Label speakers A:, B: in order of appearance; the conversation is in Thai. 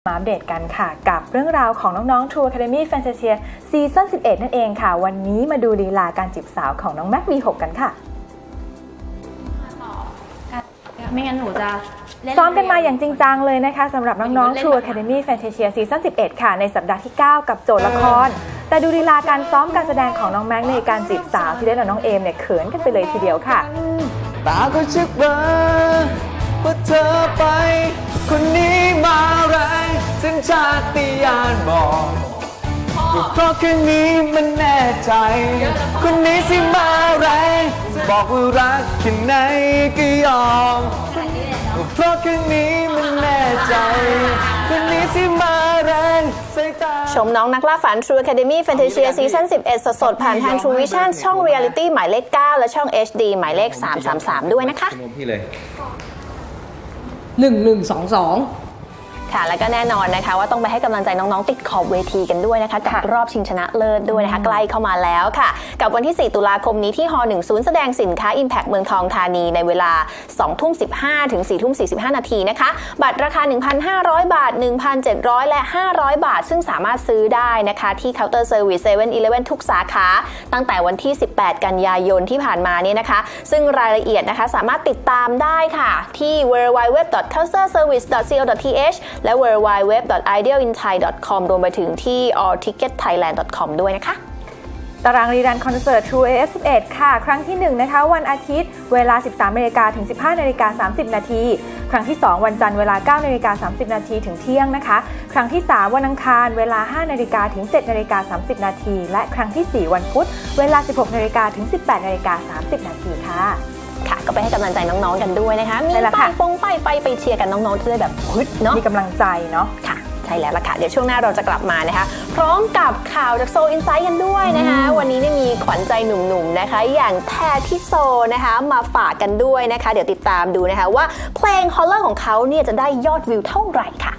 A: มาอัปเดตกันค่ะ กับเรื่องราวของน้องๆ True Academy Fantasia ซีซั่น11 นั่นเองค่ะ วันนี้มาดูลีลาการจีบสาวของน้องแม็กมี6กันค่ะ
B: ไม่งั้นหนูจะเล่น
A: ซ้อมกันมาอย่างจริงจังเลยนะคะสำหรับน้องๆ True Academy Fantasia ซีซั่น11 ค่ะ ในสัปดาห์ที่ 9 กับโจทย์ละคร แต่ดูลีลาการซ้อมการแสดงของน้องแม็กในการจีบสาวที่ได้กับน้องเอมเนี่ยเขินกันไปเลยทีเดียวค่ะ
C: ตาก็ชึกเบอว่าเธอไปาตญาณบอกว่าเพราะคืนนี้มันแน่ใจคนนี้สิมาแรงบอกว่ารักแค่ไหนก็ยอมว่าเพราะคืนนี้มันแน่ใจ คนนี้สิมาแรงสายตา
D: ชมน้องนักล่าฝัน True Academy Fantasia ซีซั่น11 สดๆ ผ่านทาง True Vision ช่อง Reality หมายเลข 9 และช่อง HD หมายเลข 333 ด้วยนะคะ
C: พี่เลย
E: หนึ่งหนึ่งสองสอง
D: ค่ะ แล้วก็แน่นอนนะคะว่าต้องไปให้กำลังใจน้องๆ ติดขอบเวทีกันด้วยนะคะกับรอบชิงชนะเลิศด้วยนะคะใกล้เข้ามาแล้วค่ะ กับวันที่ 4 ตุลาคมนี้ที่ฮ1ศูนย์แสดงสินค้า Impact เมืองทองธานีในเวลา2ทุ่ม15 ถึง4ทุ่ม45 นาทีนะคะ บัตรราคา 1,500 บาท 1,700 และ 500 บาท ซึ่งสามารถซื้อได้นะคะที่เคาน์เตอร์เซอร์วิส7 e เ e ่ e อทุกสาขา ตั้งแต่วันที่ 18 กันยายนที่ผ่านมาเนี่ยนะคะ ซึ่งรายละเอียดนะคะสามารถติดตามได้ค่ะที่ www.counterservice.co.th และ www.idealinthai.com รวมไปถึงที่ allticketthailand.com ด้วยนะคะ
A: ตารางรีรันคอนเสิร์ต True AF 11ค่ะ ครั้งที่ 1 นะคะ วันอาทิตย์ เวลา 13นาฬิกาถึง 15นาฬิกา30 นาทีครั้งที่ 2 วันจันทร์เวลา9นาฬิกา30 นาทีถึงเที่ยงนะคะ ครั้งที่ 3 วันอังคารเวลา 5นาฬิกาถึง 7นาฬิกา30 นาที และครั้งทีสี่4 วันพุธ เวลา 16นาฬิกาถึง 18นาฬิกา30 นาทีค่ะ
D: ค่ะ ก็ไปให้กำลังใจน้องๆกันด้วยนะคะ มี
A: ใช่แล้ว
D: ป้า
A: ค่ะ
D: ยปงป้ายไฟไปเชียร์กันน้องๆจะได้แบบฮึดเนาะ
A: มีกำลังใจเนาะ
D: ค่ะ ใช่แล้วล่ะค่ะ เดี๋ยวช่วงหน้าเราจะกลับมานะคะ พร้อมกับข่าวจากโซอินไซต์กันด้วยนะคะ วันนี้เนี่ยมีขวัญใจหนุ่มๆนะคะ อย่างแทที่โซนะคะมาฝากกันด้วยนะคะ เดี๋ยวติดตามดูนะคะว่าเพลงฮอลเลอร์ของเขาเนี่ยจะได้ยอดวิวเท่าไหร่ค่ะ